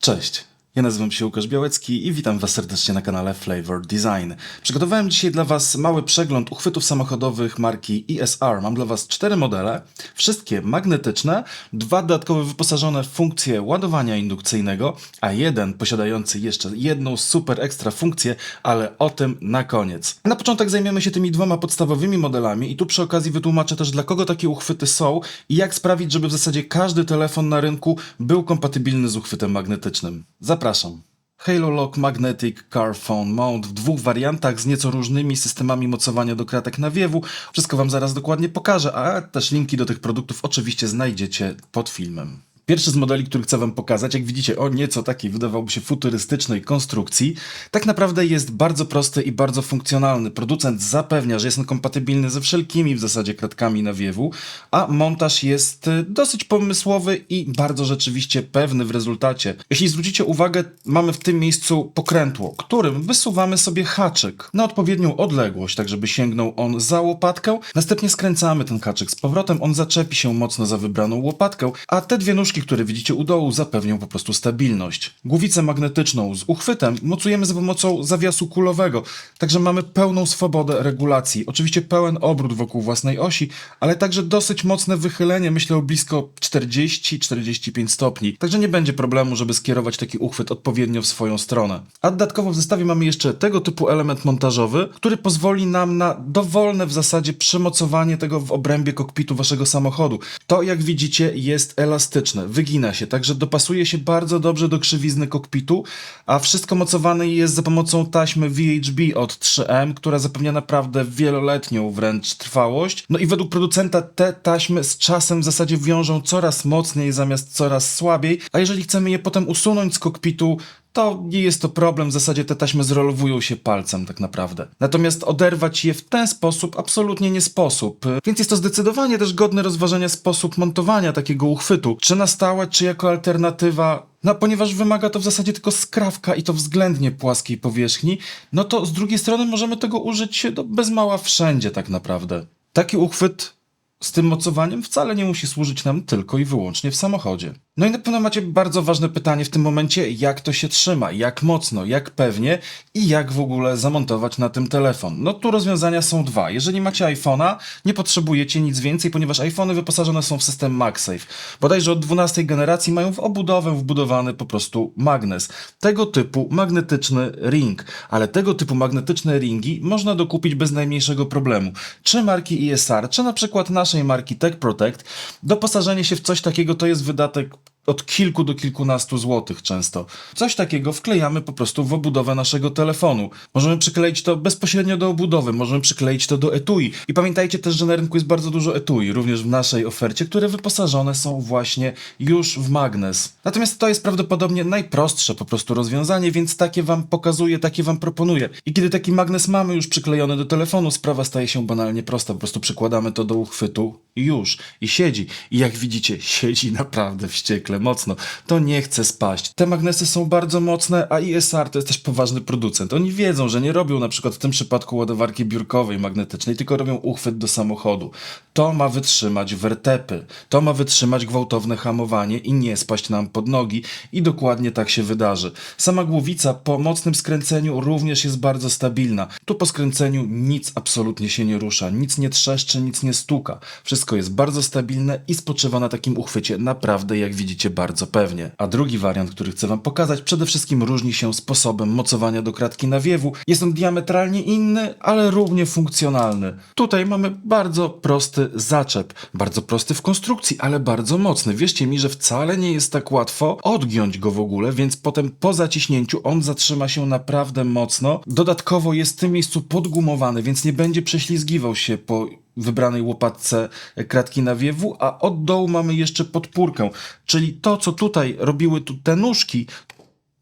Cześć. Ja nazywam się Łukasz Białecki i witam Was serdecznie na kanale Flavor Design. Przygotowałem dzisiaj dla Was mały przegląd uchwytów samochodowych marki ESR. Mam dla Was cztery modele, wszystkie magnetyczne, dwa dodatkowo wyposażone w funkcję ładowania indukcyjnego, a jeden posiadający jeszcze jedną super ekstra funkcję, ale o tym na koniec. Na początek zajmiemy się tymi dwoma podstawowymi modelami i tu przy okazji wytłumaczę też dla kogo takie uchwyty są i jak sprawić, żeby w zasadzie każdy telefon na rynku był kompatybilny z uchwytem magnetycznym. Zapraszam. Halo Lock Magnetic Car Phone Mount w dwóch wariantach z nieco różnymi systemami mocowania do kratek nawiewu. Wszystko Wam zaraz dokładnie pokażę, a też linki do tych produktów oczywiście znajdziecie pod filmem. Pierwszy z modeli, który chcę Wam pokazać, jak widzicie, o nieco takiej wydawałoby się futurystycznej konstrukcji, tak naprawdę jest bardzo prosty i bardzo funkcjonalny. Producent zapewnia, że jest on kompatybilny ze wszelkimi w zasadzie kratkami nawiewu, a montaż jest y, dosyć pomysłowy i bardzo rzeczywiście pewny w rezultacie. Jeśli zwrócicie uwagę, mamy w tym miejscu pokrętło, którym wysuwamy sobie haczyk na odpowiednią odległość, tak żeby sięgnął on za łopatkę. Następnie skręcamy ten haczyk z powrotem, on zaczepi się mocno za wybraną łopatkę, a te dwie nóżki, które widzicie u dołu, zapewnią po prostu stabilność. Głowicę magnetyczną z uchwytem mocujemy za pomocą zawiasu kulowego, także mamy pełną swobodę regulacji. Oczywiście pełen obrót wokół własnej osi, ale także dosyć mocne wychylenie, myślę o blisko 40-45 stopni. Także nie będzie problemu, żeby skierować taki uchwyt odpowiednio w swoją stronę. A dodatkowo w zestawie mamy jeszcze tego typu element montażowy, który pozwoli nam na dowolne w zasadzie przymocowanie tego w obrębie kokpitu waszego samochodu. To, jak widzicie, jest elastyczne, wygina się, także dopasuje się bardzo dobrze do krzywizny kokpitu, a wszystko mocowane jest za pomocą taśmy VHB od 3M, która zapewnia naprawdę wieloletnią wręcz trwałość. No i według producenta te taśmy z czasem w zasadzie wiążą coraz mocniej zamiast coraz słabiej, a jeżeli chcemy je potem usunąć z kokpitu, to nie jest to problem, w zasadzie te taśmy zrolowują się palcem tak naprawdę. Natomiast oderwać je w ten sposób absolutnie nie sposób. Więc jest to zdecydowanie też godny rozważenia sposób montowania takiego uchwytu. Czy na stałe, czy jako alternatywa no, ponieważ wymaga to w zasadzie tylko skrawka i to względnie płaskiej powierzchni, no to z drugiej strony możemy tego użyć no, bez mała wszędzie tak naprawdę. Taki uchwyt z tym mocowaniem wcale nie musi służyć nam tylko i wyłącznie w samochodzie. No i na pewno macie bardzo ważne pytanie w tym momencie, jak to się trzyma, jak mocno, jak pewnie i jak w ogóle zamontować na tym telefon. No tu rozwiązania są dwa. Jeżeli macie iPhone'a, nie potrzebujecie nic więcej, ponieważ iPhony wyposażone są w system MagSafe. Bodajże od 12 generacji mają w obudowę wbudowany po prostu magnes. Tego typu magnetyczny ring, ale tego typu magnetyczne ringi można dokupić bez najmniejszego problemu. Czy marki ESR, czy na przykład naszej marki Tech Protect, doposażenie się w coś takiego to jest wydatek od kilku do kilkunastu złotych często. Coś takiego wklejamy po prostu w obudowę naszego telefonu. Możemy przykleić to bezpośrednio do obudowy, możemy przykleić to do etui. I pamiętajcie też, że na rynku jest bardzo dużo etui, również w naszej ofercie, które wyposażone są właśnie już w magnes. Natomiast to jest prawdopodobnie najprostsze po prostu rozwiązanie, więc takie wam pokazuję, takie wam proponuję. I kiedy taki magnes mamy już przyklejony do telefonu, sprawa staje się banalnie prosta. Po prostu przykładamy to do uchwytu już. I siedzi. I jak widzicie, siedzi naprawdę wściekle mocno. To nie chce spaść. Te magnesy są bardzo mocne, a ISR to jest też poważny producent. Oni wiedzą, że nie robią na przykład w tym przypadku ładowarki biurkowej magnetycznej, tylko robią uchwyt do samochodu. To ma wytrzymać wertepy. To ma wytrzymać gwałtowne hamowanie i nie spaść nam pod nogi. I dokładnie tak się wydarzy. Sama głowica po mocnym skręceniu również jest bardzo stabilna. Tu po skręceniu nic absolutnie się nie rusza. Nic nie trzeszczy, nic nie stuka. Wszystko jest bardzo stabilne i spoczywa na takim uchwycie naprawdę, jak widzicie, bardzo pewnie. A drugi wariant, który chcę Wam pokazać, przede wszystkim różni się sposobem mocowania do kratki nawiewu. Jest on diametralnie inny, ale równie funkcjonalny. Tutaj mamy bardzo prosty zaczep. Bardzo prosty w konstrukcji, ale bardzo mocny. Wierzcie mi, że wcale nie jest tak łatwo odgiąć go w ogóle, więc potem po zaciśnięciu on zatrzyma się naprawdę mocno. Dodatkowo jest w tym miejscu podgumowany, więc nie będzie prześlizgiwał się po wybranej łopatce kratki nawiewu, a od dołu mamy jeszcze podpórkę, czyli to, co tutaj robiły tu te nóżki,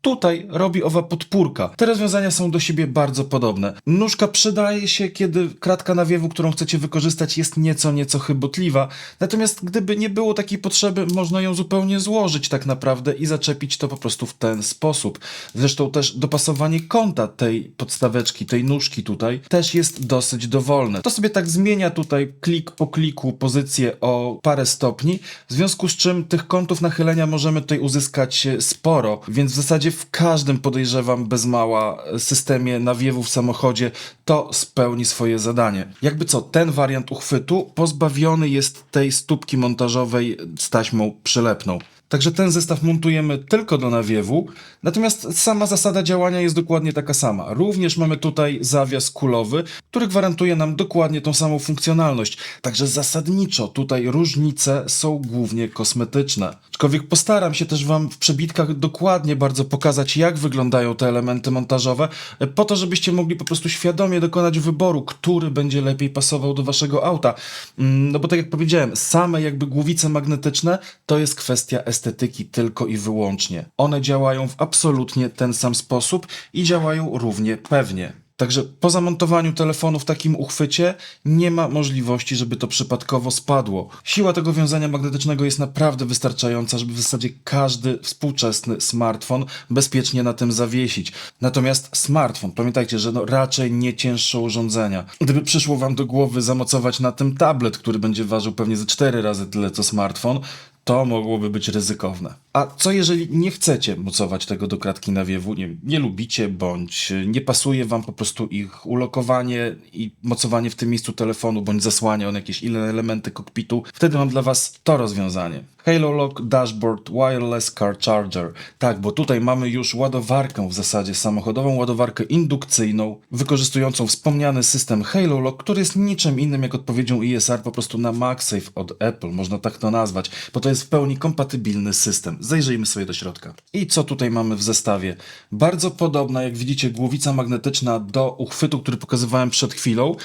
Tutaj robi owa podpórka. Te rozwiązania są do siebie bardzo podobne. Nóżka przydaje się, kiedy kratka nawiewu, którą chcecie wykorzystać, jest nieco, nieco chybotliwa. Natomiast gdyby nie było takiej potrzeby, można ją zupełnie złożyć tak naprawdę i zaczepić to po prostu w ten sposób. Zresztą też dopasowanie kąta tej podstaweczki, tej nóżki tutaj też jest dosyć dowolne. To sobie tak zmienia tutaj klik po kliku pozycję o parę stopni, w związku z czym tych kątów nachylenia możemy tutaj uzyskać e, sporo, więc w zasadzie w każdym podejrzewam bez mała e, systemie nawiewu w samochodzie to spełni swoje zadanie. Jakby co, ten wariant uchwytu pozbawiony jest tej stópki montażowej z taśmą przylepną. Także ten zestaw montujemy tylko do nawiewu, natomiast sama zasada działania jest dokładnie taka sama. Również mamy tutaj zawias kulowy, który gwarantuje nam dokładnie tą samą funkcjonalność. Także zasadniczo tutaj różnice są głównie kosmetyczne. Aczkolwiek postaram się też Wam w przebitkach dokładnie bardzo pokazać, jak wyglądają te elementy montażowe, po to, żebyście mogli po prostu świadomie dokonać wyboru, który będzie lepiej pasował do Waszego auta. Mm, No bo tak jak powiedziałem, same jakby głowice magnetyczne to jest kwestia estetyki tylko i wyłącznie. One działają w absolutnie ten sam sposób i działają równie pewnie. Także po zamontowaniu telefonu w takim uchwycie nie ma możliwości, żeby to przypadkowo spadło. Siła tego wiązania magnetycznego jest naprawdę wystarczająca, żeby w zasadzie każdy współczesny smartfon bezpiecznie na tym zawiesić. Natomiast smartfon, pamiętajcie, że no raczej nie cięższe urządzenia. Gdyby przyszło wam do głowy zamocować na tym tablet, który będzie ważył pewnie ze 4 razy tyle co smartfon, to mogłoby być ryzykowne. A co jeżeli nie chcecie mocować tego do kratki nawiewu, nie, nie lubicie bądź nie pasuje wam po prostu ich ulokowanie i mocowanie w tym miejscu telefonu, bądź zasłania on jakieś inne elementy kokpitu, wtedy mam dla was to rozwiązanie. Halo Lock Dashboard Wireless Car Charger. Tak, bo tutaj mamy już ładowarkę w zasadzie samochodową, ładowarkę indukcyjną, wykorzystującą wspomniany system Halo Lock, który jest niczym innym jak odpowiedzią ISR po prostu na MagSafe od Apple, można tak to nazwać, bo to jest w pełni kompatybilny system. Zajrzyjmy sobie do środka. I co tutaj mamy w zestawie? Bardzo podobna, jak widzicie, głowica magnetyczna do uchwytu, który pokazywałem przed chwilą.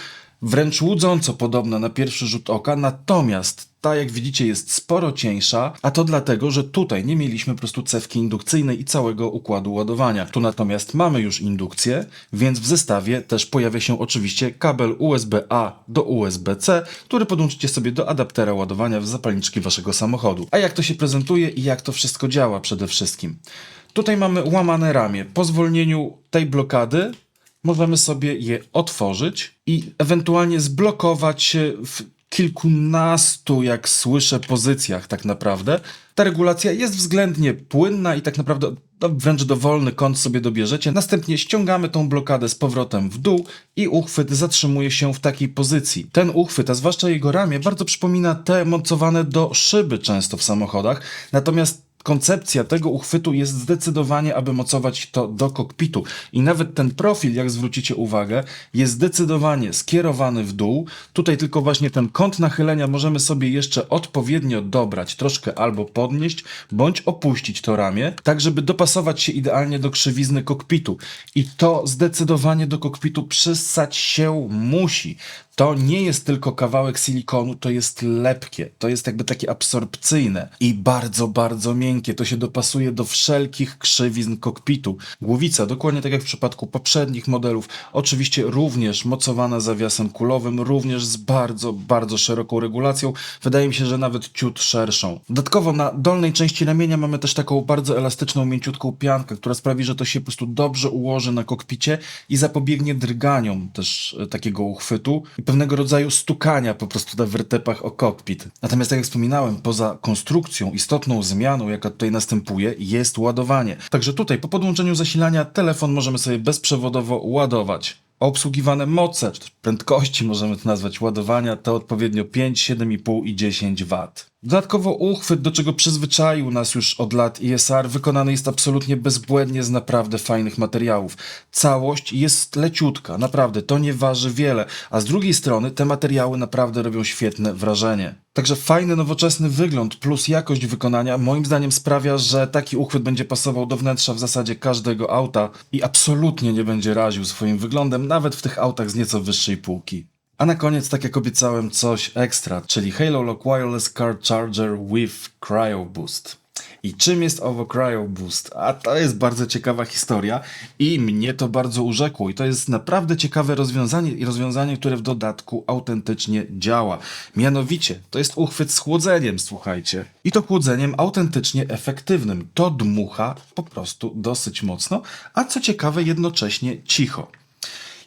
Wręcz łudząco podobna na pierwszy rzut oka, natomiast ta, jak widzicie, jest sporo cieńsza, a to dlatego, że tutaj nie mieliśmy po prostu cewki indukcyjnej i całego układu ładowania. Tu natomiast mamy już indukcję, więc w zestawie też pojawia się oczywiście kabel USB-A do USB-C, który podłączycie sobie do adaptera ładowania w zapalniczki waszego samochodu. A jak to się prezentuje i jak to wszystko działa przede wszystkim? Tutaj mamy łamane ramię. Po zwolnieniu tej blokady możemy sobie je otworzyć i ewentualnie zblokować w kilkunastu, jak słyszę, pozycjach tak naprawdę. Ta regulacja jest względnie płynna i tak naprawdę no, wręcz dowolny kąt sobie dobierzecie. Następnie ściągamy tą blokadę z powrotem w dół i uchwyt zatrzymuje się w takiej pozycji. Ten uchwyt, a zwłaszcza jego ramię, bardzo przypomina te mocowane do szyby często w samochodach, natomiast koncepcja tego uchwytu jest zdecydowanie, aby mocować to do kokpitu. I nawet ten profil, jak zwrócicie uwagę, jest zdecydowanie skierowany w dół. Tutaj tylko właśnie ten kąt nachylenia możemy sobie jeszcze odpowiednio dobrać, troszkę albo podnieść, bądź opuścić to ramię, tak żeby dopasować się idealnie do krzywizny kokpitu. I to zdecydowanie do kokpitu przysać się musi. To nie jest tylko kawałek silikonu, to jest lepkie, to jest jakby takie absorpcyjne i bardzo, bardzo miękkie. To się dopasuje do wszelkich krzywizn kokpitu. Głowica, dokładnie tak jak w przypadku poprzednich modelów, oczywiście również mocowana zawiasem kulowym, również z bardzo, bardzo szeroką regulacją. Wydaje mi się, że nawet ciut szerszą. Dodatkowo na dolnej części ramienia mamy też taką bardzo elastyczną, mięciutką piankę, która sprawi, że to się po prostu dobrze ułoży na kokpicie i zapobiegnie drganiom też e, takiego uchwytu i pewnego rodzaju stukania po prostu na wertepach o kokpit. Natomiast tak jak wspominałem, poza konstrukcją, istotną zmianą, jaka tutaj następuje, jest ładowanie. Także tutaj po podłączeniu zasilania telefon możemy sobie bezprzewodowo ładować. Obsługiwane moce, czy prędkości możemy to nazwać ładowania, to odpowiednio 5, 7,5 i 10 W. Dodatkowo uchwyt, do czego przyzwyczaił nas już od lat ISR, wykonany jest absolutnie bezbłędnie z naprawdę fajnych materiałów. Całość jest leciutka, naprawdę, to nie waży wiele, a z drugiej strony te materiały naprawdę robią świetne wrażenie. Także fajny, nowoczesny wygląd plus jakość wykonania moim zdaniem sprawia, że taki uchwyt będzie pasował do wnętrza w zasadzie każdego auta i absolutnie nie będzie raził swoim wyglądem, nawet w tych autach z nieco wyższej półki. A na koniec, tak jak obiecałem, coś ekstra, czyli Halo Lock Wireless Car Charger with Cryo Boost. I czym jest owo Cryo Boost? A to jest bardzo ciekawa historia i mnie to bardzo urzekło. I to jest naprawdę ciekawe rozwiązanie i rozwiązanie, które w dodatku autentycznie działa. Mianowicie, to jest uchwyt z chłodzeniem, słuchajcie. I to chłodzeniem autentycznie efektywnym. To dmucha po prostu dosyć mocno, a co ciekawe, jednocześnie cicho.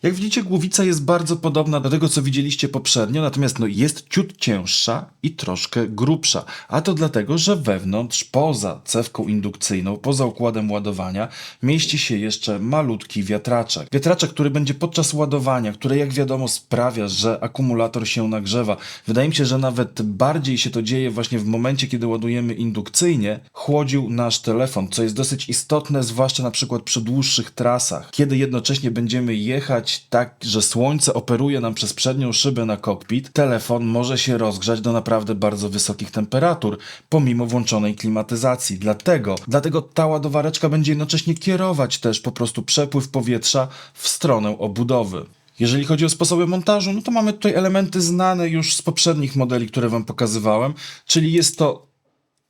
Jak widzicie, głowica jest bardzo podobna do tego, co widzieliście poprzednio, natomiast no, jest ciut cięższa i troszkę grubsza. A to dlatego, że wewnątrz, poza cewką indukcyjną, poza układem ładowania, mieści się jeszcze malutki wiatraczek. Wiatraczek, który będzie podczas ładowania, który jak wiadomo sprawia, że akumulator się nagrzewa. Wydaje mi się, że nawet bardziej się to dzieje właśnie w momencie, kiedy ładujemy indukcyjnie, chłodził nasz telefon, co jest dosyć istotne, zwłaszcza na przykład przy dłuższych trasach, kiedy jednocześnie będziemy jechać tak, że słońce operuje nam przez przednią szybę na kokpit, telefon może się rozgrzać do naprawdę bardzo wysokich temperatur, pomimo włączonej klimatyzacji. Dlatego, dlatego ta ładowareczka będzie jednocześnie kierować też po prostu przepływ powietrza w stronę obudowy. Jeżeli chodzi o sposoby montażu, no to mamy tutaj elementy znane już z poprzednich modeli, które Wam pokazywałem, czyli jest to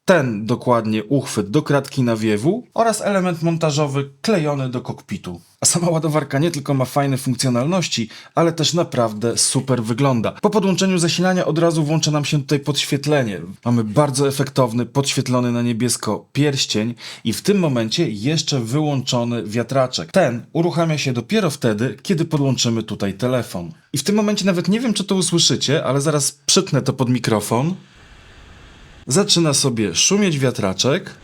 ten dokładnie uchwyt do kratki nawiewu oraz element montażowy klejony do kokpitu. A sama ładowarka nie tylko ma fajne funkcjonalności, ale też naprawdę super wygląda. Po podłączeniu zasilania od razu włącza nam się tutaj podświetlenie. Mamy bardzo efektowny, podświetlony na niebiesko pierścień i w tym momencie jeszcze wyłączony wiatraczek. Ten uruchamia się dopiero wtedy, kiedy podłączymy tutaj telefon. I w tym momencie nawet nie wiem, czy to usłyszycie, ale zaraz przytnę to pod mikrofon zaczyna sobie szumieć wiatraczek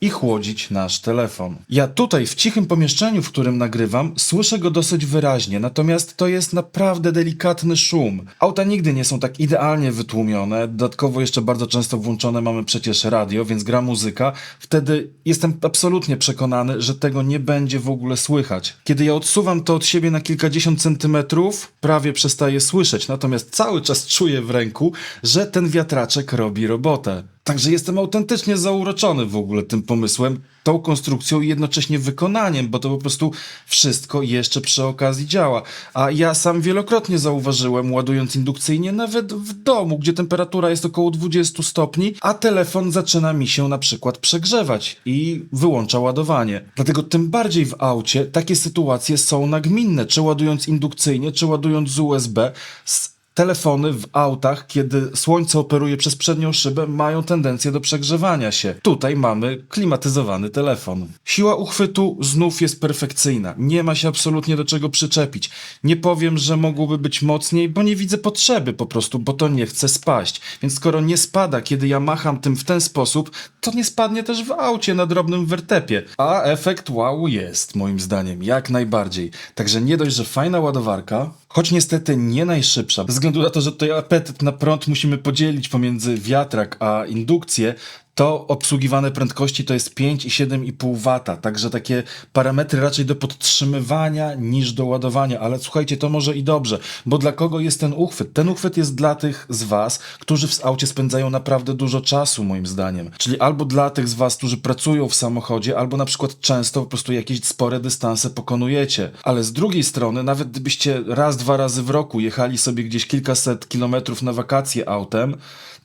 i chłodzić nasz telefon. Ja tutaj w cichym pomieszczeniu, w którym nagrywam, słyszę go dosyć wyraźnie, natomiast to jest naprawdę delikatny szum. Auta nigdy nie są tak idealnie wytłumione, dodatkowo jeszcze bardzo często włączone mamy przecież radio, więc gra muzyka. Wtedy jestem absolutnie przekonany, że tego nie będzie w ogóle słychać. Kiedy ja odsuwam to od siebie na kilkadziesiąt centymetrów, prawie przestaję słyszeć, natomiast cały czas czuję w ręku, że ten wiatraczek robi robotę. Także jestem autentycznie zauroczony w ogóle tym pomysłem, tą konstrukcją i jednocześnie wykonaniem, bo to po prostu wszystko jeszcze przy okazji działa. A ja sam wielokrotnie zauważyłem, ładując indukcyjnie, nawet w domu, gdzie temperatura jest około 20 stopni, a telefon zaczyna mi się na przykład przegrzewać i wyłącza ładowanie. Dlatego tym bardziej w aucie takie sytuacje są nagminne, czy ładując indukcyjnie, czy ładując z USB. Z telefony w autach, kiedy słońce operuje przez przednią szybę, mają tendencję do przegrzewania się. Tutaj mamy klimatyzowany telefon. Siła uchwytu znów jest perfekcyjna. Nie ma się absolutnie do czego przyczepić. Nie powiem, że mogłoby być mocniej, bo nie widzę potrzeby po prostu, bo to nie chce spaść. Więc skoro nie spada, kiedy ja macham tym w ten sposób, to nie spadnie też w aucie na drobnym wertepie. A efekt wow jest, moim zdaniem, jak najbardziej. Także nie dość, że fajna ładowarka, choć niestety nie najszybsza, bez względu na to, że tutaj apetyt na prąd musimy podzielić pomiędzy wiatrak a indukcję, to obsługiwane prędkości to jest 5 i 7,5 W, także takie parametry raczej do podtrzymywania niż do ładowania, ale słuchajcie, to może i dobrze, bo dla kogo jest ten uchwyt? Ten uchwyt jest dla tych z Was, którzy w aucie spędzają naprawdę dużo czasu, moim zdaniem. Czyli albo dla tych z Was, którzy pracują w samochodzie, albo na przykład często po prostu jakieś spore dystanse pokonujecie. Ale z drugiej strony, nawet gdybyście raz, dwa razy w roku jechali sobie gdzieś kilkaset kilometrów na wakacje autem,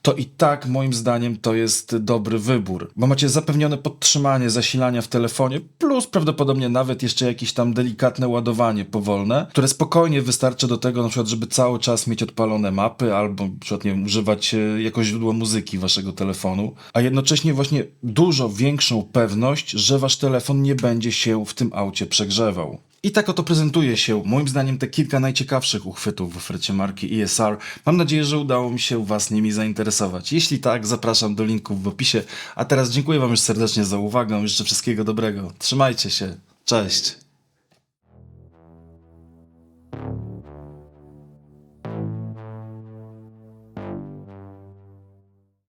to i tak moim zdaniem to jest dobry wybór, bo macie zapewnione podtrzymanie zasilania w telefonie, plus prawdopodobnie nawet jeszcze jakieś tam delikatne ładowanie powolne, które spokojnie wystarczy do tego, na przykład, żeby cały czas mieć odpalone mapy albo na przykład, nie wiem, używać e, jako źródło muzyki waszego telefonu, a jednocześnie właśnie dużo większą pewność, że wasz telefon nie będzie się w tym aucie przegrzewał. I tak oto prezentuje się, moim zdaniem, te kilka najciekawszych uchwytów w ofercie marki ESR. Mam nadzieję, że udało mi się Was nimi zainteresować. Jeśli tak, zapraszam do linków w opisie. A teraz dziękuję Wam już serdecznie za uwagę. Życzę wszystkiego dobrego. Trzymajcie się. Cześć.